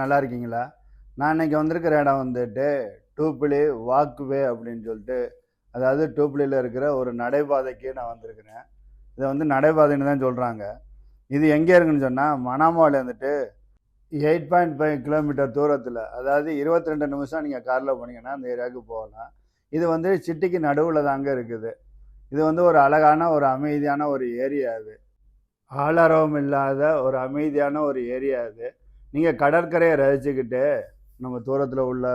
எல்லாரும் நல்லா இருக்கீங்களா நான் இன்னைக்கு வந்திருக்கிற இடம் வந்துட்டு டூப்பிளி வாக்வே அப்படின்னு சொல்லிட்டு அதாவது டூப்ளியில் இருக்கிற ஒரு நடைபாதைக்கு நான் வந்திருக்கிறேன். இதை வந்து நடைபாதைன்னு தான் சொல்கிறாங்க இது எங்கே இருக்குன்னு சொன்னால் மணாமாவில் வந்துட்டு எயிட் பாயிண்ட் ஃபைவ் கிலோமீட்டர் தூரத்தில் அதாவது இருபத்தி ரெண்டு நிமிஷம் நீங்கள் காரில் போனீங்கன்னா அந்த ஏரியாவுக்கு போகலாம். இது வந்து சிட்டிக்கு நடுவில் தாங்க இருக்குது. இது வந்து ஒரு அழகான ஒரு அமைதியான ஒரு ஏரியா அது. ஆளரவம் இல்லாத ஒரு அமைதியான ஒரு ஏரியா அது. நீங்கள் கடற்கரையை ரசிச்சுக்கிட்டு நம்ம தூரத்தில் உள்ள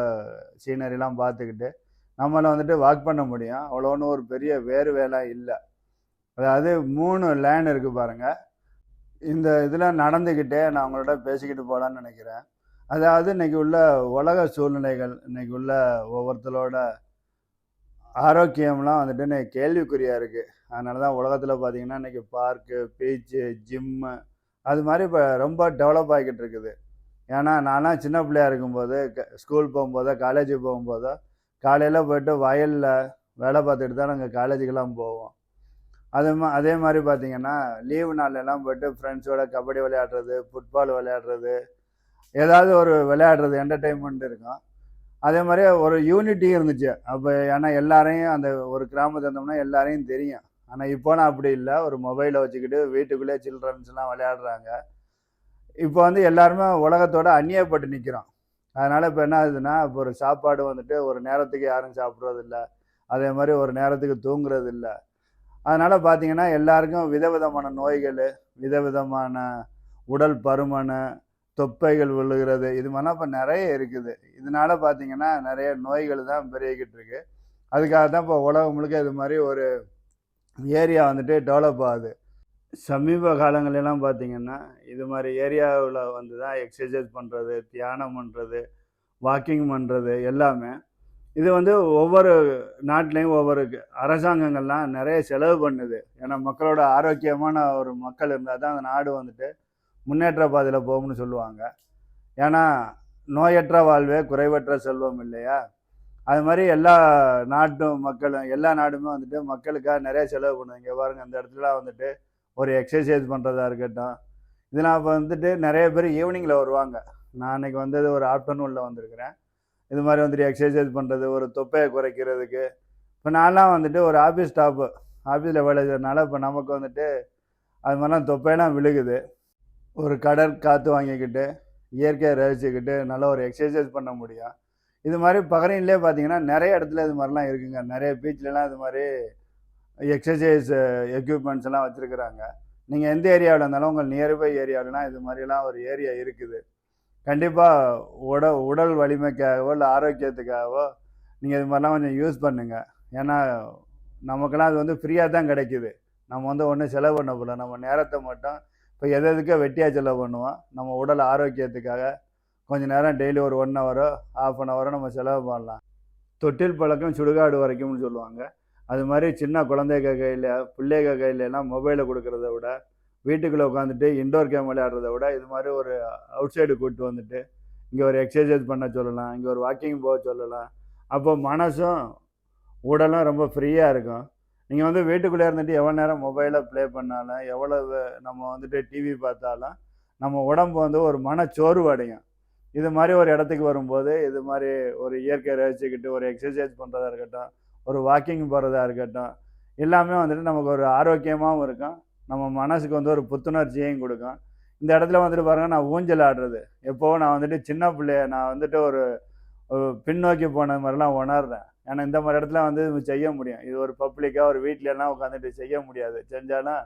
சீனரிலாம் பார்த்துக்கிட்டு நம்மளை வந்துட்டு வாக் பண்ண முடியும். அவ்வளோ ஒன்றும் ஒரு பெரிய வேறு வேலை இல்லை. அதாவது மூணு லேன் இருக்குது பாருங்கள் இந்த இதில் நடந்துக்கிட்டே நான் உங்களோட பேசிக்கிட்டு போகலான்னு நினைக்கிறேன். அதாவது இன்னைக்கு உள்ள உலக சூழ்நிலைகள் இன்னைக்கு உள்ள ஒவ்வொருத்தரோட ஆரோக்கியம்லாம் வந்துட்டு இன்னைக்கு கேள்விக்குறியாக இருக்குது அதனால தான் உலகத்தில் பார்த்தீங்கன்னா இன்றைக்கி பார்க்கு பீச்சு ஜிம்மு அது மாதிரி இப்போ ரொம்ப டெவலப் ஆகிக்கிட்டு இருக்குது. ஏன்னா நானாக சின்ன பிள்ளையா இருக்கும்போது க- ஸ்கூல் போகும்போதோ காலேஜ் போகும்போதோ காலையில் போயிட்டு வயலில் வேலை பார்த்துட்டு தான் நாங்கள் காலேஜுக்கெல்லாம் போவோம். அது மா அதே மாதிரி பார்த்தீங்கன்னா லீவு நாள்லாம் போயிட்டு ஃப்ரெண்ட்ஸோட கபடி விளையாடுறது ஃபுட்பால் விளையாடுறது ஏதாவது ஒரு விளையாடுறது என்டர்டெயின்மெண்ட் இருக்கும். அதே மாதிரி ஒரு யூனிட்டி இருந்துச்சு. அப்போ ஏன்னா எல்லாரையும் அந்த ஒரு கிராமத்தை இருந்தோம்னா எல்லாரையும் தெரியும். ஆனால் இப்போனா அப்படி இல்லை. ஒரு மொபைலை வச்சுக்கிட்டு வீட்டுக்குள்ளே சில்ட்ரன்ஸ்லாம் விளையாடுறாங்க. இப்போ வந்து எல்லாருமே உலகத்தோட அந்நியப்பட்டு நிற்கிறோம் அதனால் இப்போ என்ன ஆகுதுன்னா இப்போ ஒரு சாப்பாடு வந்துட்டு ஒரு நேரத்துக்கு யாரும் சாப்பிட்றதில்ல. அதே மாதிரி ஒரு நேரத்துக்கு தூங்குறது இல்லை அதனால் பார்த்தீங்கன்னா எல்லாருக்கும் விதவிதமான நோய்கள் விதவிதமான உடல் பருமன் தொப்பைகள் விழுகிறது இது மாதிரிலாம் இப்போ நிறைய இருக்குது. இதனால பார்த்தீங்கன்னா நிறைய நோய்கள் தான் பெருகிக்கிட்டு இருக்கு. அதுக்காக தான் இப்போ உலகம் முழுக்க இது மாதிரி ஒரு ஏரியா வந்துட்டு டெவலப் ஆகுது. சமீப காலங்களெல்லாம் பார்த்தீங்கன்னா இது மாதிரி ஏரியாவில் வந்து தான் எக்ஸசைஸ் பண்ணுறது தியானம் பண்ணுறது வாக்கிங் பண்ணுறது எல்லாமே. இது வந்து ஒவ்வொரு நாட்டிலையும் ஒவ்வொரு அரசாங்கங்கள்லாம் நிறைய செலவு பண்ணுது. ஏன்னா மக்களோட ஆரோக்கியமான ஒரு மக்கள் இருந்தால் தான் அந்த நாடு வந்துட்டு முன்னேற்ற பாதையில் போகும்னு சொல்லுவாங்க. ஏன்னா நோயற்ற வாழ்வே குறைவற்ற செல்வம் இல்லையா? அது மாதிரி எல்லா நாட்டும் மக்களும் எல்லா நாடுமே வந்துட்டு மக்களுக்காக நிறைய செலவு பண்ணுது. இங்கே பாருங்க அந்த இடத்துல வந்துட்டு ஒரு எக்ஸசைஸ் பண்ணுறதா இருக்கட்டும். இதெல்லாம் இப்போ வந்துட்டு நிறைய பேர் ஈவினிங்கில் வருவாங்க. நான் அன்னைக்கு வந்தது ஒரு ஆஃப்டர்நூனில் வந்திருக்கிறேன். இது மாதிரி வந்துட்டு எக்ஸசைஸ் பண்ணுறது ஒரு தொப்பையை குறைக்கிறதுக்கு. இப்போ நான்லாம் வந்துட்டு ஒரு ஆஃபீஸ் ஸ்டாஃபு ஆஃபீஸில் வேலை செய்யறதுனால இப்போ நமக்கு வந்துட்டு அது மாதிரிலாம் தொப்பையெல்லாம் விழுகுது. ஒரு கடல் காற்று வாங்கிக்கிட்டு இயற்கையை ரசிச்சுக்கிட்டு நல்ல ஒரு எக்ஸசைஸ் பண்ண முடியும். இது மாதிரி பகரீன்லேயே பார்த்தீங்கன்னா நிறைய இடத்துல இது மாதிரிலாம் இருக்குங்க. நிறைய பீச்லலாம் இது மாதிரி எக்ஸசைஸ் எக்யூப்மெண்ட்ஸ் uh, எல்லாம் வச்சுருக்குறாங்க. நீங்கள் எந்த ஏரியாவில் இருந்தாலும் உங்கள் நியர்பை ஏரியாவிலலாம் இது மாதிரிலாம் ஒரு ஏரியா இருக்குது. கண்டிப்பாக உட உடல் வலிமைக்காகவோ இல்லை ஆரோக்கியத்துக்காகவோ நீங்கள் இது மாதிரிலாம் கொஞ்சம் யூஸ் பண்ணுங்கள் ஏன்னா நமக்கெல்லாம் அது வந்து ஃப்ரீயாக தான் கிடைக்குது. நம்ம வந்து ஒன்றும் செலவு பண்ண போல. நம்ம நேரத்தை மட்டும் இப்போ எது எதுக்கோ வெட்டியாக செலவு பண்ணுவோம். நம்ம உடல் ஆரோக்கியத்துக்காக கொஞ்ச நேரம் டெய்லி ஒரு ஒன் ஹவரோ ஆஃப் அன் ஹவரோ நம்ம செலவு பண்ணலாம். தொட்டில் பழக்கம் சுடுகாடு வரைக்கும்னு சொல்லுவாங்க. அது மாதிரி சின்ன குழந்தைக கையில் பிள்ளைக கையிலலாம் மொபைலை கொடுக்கறத விட வீட்டுக்குள்ளே உட்காந்துட்டு இண்டோர் கேம் விளையாடுறத விட இது மாதிரி ஒரு அவுட் சைடு கூப்பிட்டு வந்துட்டு இங்கே ஒரு எக்ஸசைஸ் பண்ண சொல்லலாம் இங்கே ஒரு வாக்கிங் போக சொல்லலாம். அப்போ மனசும் உடலும் ரொம்ப ஃப்ரீயாக இருக்கும். நீங்கள் வந்து வீட்டுக்குள்ளே இருந்துட்டு எவ்வளோ நேரம் மொபைலை ப்ளே பண்ணாலும் எவ்வளவு நம்ம வந்துட்டு டிவி பார்த்தாலும் நம்ம உடம்பு வந்து ஒரு மனச்சோர்வு அடையும். இது மாதிரி ஒரு இடத்துக்கு வரும்போது இது மாதிரி ஒரு இயற்கை ரசிச்சுக்கிட்டு ஒரு எக்ஸசைஸ் பண்ணுறதா இருக்கட்டும் ஒரு வாக்கிங் போகிறதா இருக்கட்டும் எல்லாமே வந்துட்டு நமக்கு ஒரு ஆரோக்கியமாகவும் இருக்கும். நம்ம மனசுக்கு வந்து ஒரு புத்துணர்ச்சியையும் கொடுக்கும். இந்த இடத்துல வந்துட்டு பாருங்கள் நான் ஊஞ்சல் ஆடுறது. எப்போவும் நான் வந்துட்டு சின்ன பிள்ளைய நான் வந்துட்டு ஒரு பின்னோக்கி போன மாதிரிலாம் உணர்றேன். ஏன்னா இந்த மாதிரி இடத்துல வந்து செய்ய முடியும். இது ஒரு பப்ளிக்காக ஒரு வீட்டிலலாம் எல்லாம் உட்காந்துட்டு செய்ய முடியாது. செஞ்சாலும்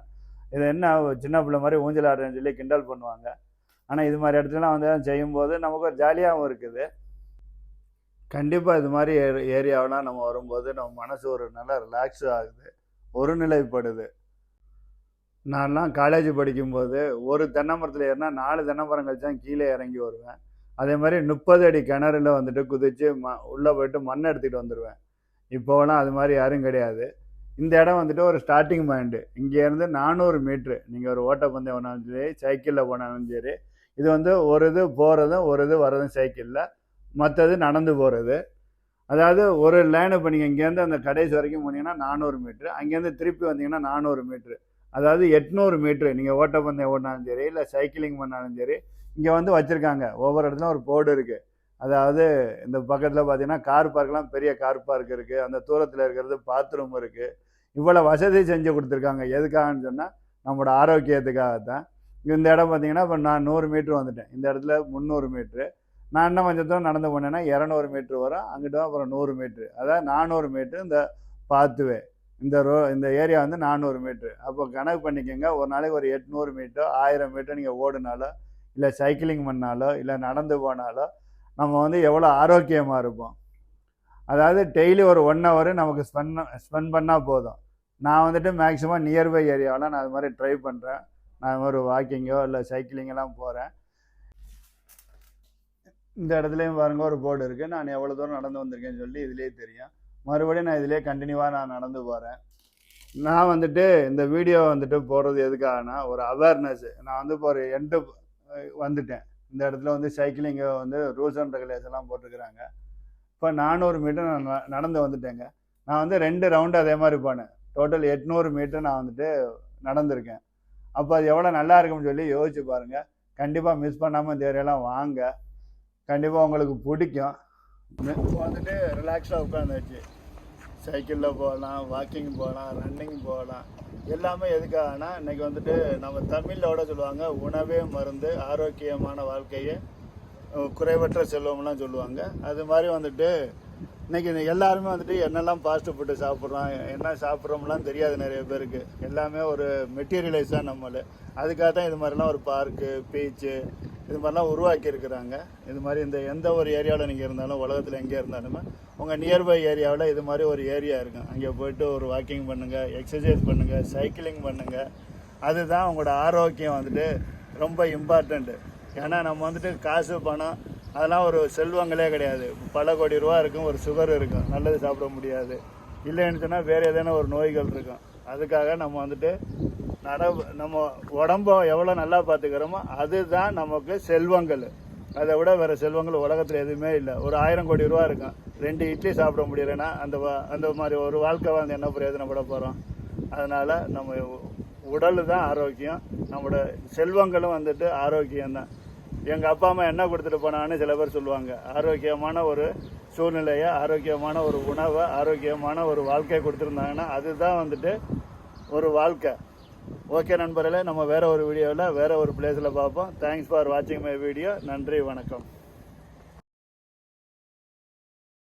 இது என்ன சின்ன பிள்ளை மாதிரி ஊஞ்சல் ஆடுறேன்னு சொல்லி கிண்டல் பண்ணுவாங்க. ஆனால் இது மாதிரி இடத்துலலாம் வந்து செய்யும்போது நமக்கு ஒரு ஜாலியாகவும் இருக்குது. கண்டிப்பாக இது மாதிரி ஏ ஏரியாவெலாம் நம்ம வரும்போது நம்ம மனசு ஒரு நல்ல ரிலாக்ஸ் ஆகுது. ஒருநிலைப்படுது. நான்லாம் காலேஜ் படிக்கும்போது ஒரு தென்னை மரத்தில் ஏறினா நாலு தென்னமரம் மரம் கீழே இறங்கி வருவேன். அதே மாதிரி முப்பது அடி கிணறுல வந்துட்டு குதித்து ம உள்ளே போயிட்டு மண் எடுத்துகிட்டு வந்துடுவேன் இப்போவெல்லாம் அது மாதிரி யாரும் கிடையாது. இந்த இடம் வந்துட்டு ஒரு ஸ்டார்டிங் பாயிண்ட்டு இங்கேருந்து நானூறு மீட்ரு நீங்கள் ஒரு ஓட்டப்பந்தயம் போனாலும் சரி சைக்கிளில் போனாலும் சரி இது வந்து ஒரு இது போகிறதும் ஒரு இது வர்றதும் சைக்கிளில் மற்றது நடந்து போகிறது அதாவது ஒரு லேனு இப்போ நீங்கள் இங்கேருந்து அந்த கடைசி வரைக்கும் போனீங்கன்னா நானூறு மீட்ரு அங்கேருந்து திருப்பி வந்தீங்கன்னா நானூறு மீட்ரு அதாவது எட்நூறு மீட்ரு நீங்கள் ஓட்டப்பந்தயம் ஓடினாலும் சரி இல்லை சைக்கிளிங் பண்ணாலும் சரி இங்கே வந்து வச்சுருக்காங்க. ஒவ்வொரு இடத்துல ஒரு போர்டு இருக்குது அதாவது இந்த பக்கத்தில் பார்த்தீங்கன்னா கார் பார்க்கெலாம் பெரிய கார் பார்க் இருக்குது அந்த தூரத்தில் இருக்கிறது பாத்ரூம் இருக்குது இவ்வளோ வசதி செஞ்சு கொடுத்துருக்காங்க. எதுக்காகன்னு சொன்னால் நம்மளோட ஆரோக்கியத்துக்காக தான் இந்த இடம் பார்த்தீங்கன்னா இப்போ நான் நூறு மீட்ரு வந்துட்டேன். இந்த இடத்துல முந்நூறு மீட்ரு நான் இன்னும் கொஞ்சம் தூரம் நடந்து போனேன்னா இரநூறு மீட்ரு வரும் அங்கிட்ட அப்புறம் நூறு மீட்ரு அதாவது நானூறு மீட்ரு இந்த பாத்துவே இந்த ரோ இந்த ஏரியா வந்து நானூறு மீட்ரு அப்போ கணக்கு பண்ணிக்கோங்க ஒரு நாளைக்கு ஒரு எட்நூறு மீட்டர் ஆயிரம் மீட்டர் நீங்கள் ஓடினாலோ இல்லை சைக்கிளிங் பண்ணாலோ இல்லை நடந்து போனாலோ நம்ம வந்து எவ்வளோ ஆரோக்கியமாக இருப்போம். அதாவது டெய்லி ஒரு ஒன் ஹவர் நமக்கு ஸ்பெண்ட் ஸ்பெண்ட் பண்ணால் போதும். நான் வந்துட்டு மேக்ஸிமம் நியர்பை ஏரியாவில் நான் அது மாதிரி ட்ரை பண்ணுறேன் நான் அது மாதிரி வாக்கிங்கோ இல்லை சைக்கிளிங்கெல்லாம் போகிறேன் இந்த இடத்துலையும் பாருங்க ஒரு போர்டு இருக்குது நான் எவ்வளோ தூரம் நடந்து வந்திருக்கேன்னு சொல்லி இதுலேயே தெரியும். மறுபடியும் நான் இதிலே கண்டினியூவாக நான் நடந்து போகிறேன் நான் வந்துட்டு இந்த வீடியோ வந்துட்டு போடுறது எதுக்காகனா ஒரு அவேர்னஸ் நான் வந்து இப்போ ஒரு எண்டு வந்துட்டேன். இந்த இடத்துல வந்து சைக்கிளிங்கை வந்து ரூல்ஸ் அண்ட் ரெகுலேஷன் எல்லாம் போட்டிருக்கிறாங்க. இப்போ நானூறு மீட்டர் நான் நடந்து வந்துட்டேங்க. நான் வந்து ரெண்டு ரவுண்டு அதே மாதிரி போனேன் டோட்டல் எட்நூறு மீட்டர் நான் வந்துட்டு நடந்திருக்கேன். அப்போ அது எவ்வளோ நல்லா இருக்கும்னு சொல்லி யோசிச்சு பாருங்கள் கண்டிப்பாக மிஸ் பண்ணாமல் இந்த ஏரியாலாம் வாங்க. கண்டிப்பாக உங்களுக்கு பிடிக்கும். வந்துட்டு ரிலாக்ஸாக உட்காந்துச்சு சைக்கிளில் போகலாம் வாக்கிங் போகலாம் ரன்னிங் போகலாம் எல்லாமே எதுக்காகனா இன்றைக்கி வந்துட்டு நம்ம தமிழோட சொல்லுவாங்க உணவே மருந்து ஆரோக்கியமான வாழ்க்கையை குறைவற்ற செல்வம்லாம் சொல்லுவாங்க. அது மாதிரி வந்துட்டு இன்னைக்கு எல்லாருமே வந்துட்டு என்னெல்லாம் ஃபாஸ்ட் ஃபுட்டு சாப்பிட்றோம் என்ன சாப்பிட்றோம்லாம் தெரியாது நிறைய பேருக்கு. எல்லாமே ஒரு மெட்டீரியலைஸ் தான் நம்மளு. அதுக்காக தான் இது மாதிரிலாம் ஒரு பார்க்கு பீச்சு இது மாதிரிலாம் உருவாக்கி இருக்கிறாங்க இது மாதிரி இந்த எந்த ஒரு ஏரியாவில் நீங்கள் இருந்தாலும் உலகத்தில் எங்கே இருந்தாலுமே உங்கள் நியர்பை ஏரியாவில் இது மாதிரி ஒரு ஏரியா இருக்கும். அங்கே போயிட்டு ஒரு வாக்கிங் பண்ணுங்கள் எக்ஸசைஸ் பண்ணுங்கள் சைக்கிளிங் பண்ணுங்கள் அதுதான் உங்களோட ஆரோக்கியம் வந்துட்டு ரொம்ப இம்பார்ட்டண்ட்டு ஏன்னா நம்ம வந்துட்டு காசு பணம் அதெல்லாம் ஒரு செல்வங்களே கிடையாது. பல கோடி ரூபா இருக்கும் ஒரு சுகர் இருக்கும். நல்லது சாப்பிட முடியாது. இல்லைன்னு சொன்னால் வேறு ஏதேனும் ஒரு நோய்கள் இருக்கும். அதுக்காக நம்ம வந்துட்டு நட நம்ம உடம்ப எவ்வளோ நல்லா பார்த்துக்கிறோமோ அதுதான் நமக்கு செல்வங்கள். அதை விட வேறு செல்வங்கள் உலகத்தில் எதுவுமே இல்லை. ஒரு ஆயிரம் கோடி ரூபா இருக்கும். ரெண்டு இட்லி சாப்பிட முடியலைன்னா அந்த வா- அந்த மாதிரி ஒரு வாழ்க்கை வாழ்ந்து என்ன பிரயோஜனப்பட போகிறோம் அதனால் நம்ம உடல் தான் ஆரோக்கியம். நம்மளோட செல்வங்களும் வந்துட்டு ஆரோக்கியம் தான் எங்கள் அப்பா அம்மா என்ன கொடுத்துட்டு போனான்னு சில பேர் சொல்லுவாங்க. ஆரோக்கியமான ஒரு சூழ்நிலையை ஆரோக்கியமான ஒரு உணவை ஆரோக்கியமான ஒரு வாழ்க்கையை கொடுத்துருந்தாங்கன்னா அதுதான் வந்துட்டு ஒரு வாழ்க்கை. ஓகே நண்பர்களே நம்ம வேறு ஒரு வீடியோவில் வேறு ஒரு பிளேஸில் பார்ப்போம். தேங்க்ஸ் ஃபார் வாட்சிங் மை வீடியோ நன்றி வணக்கம்.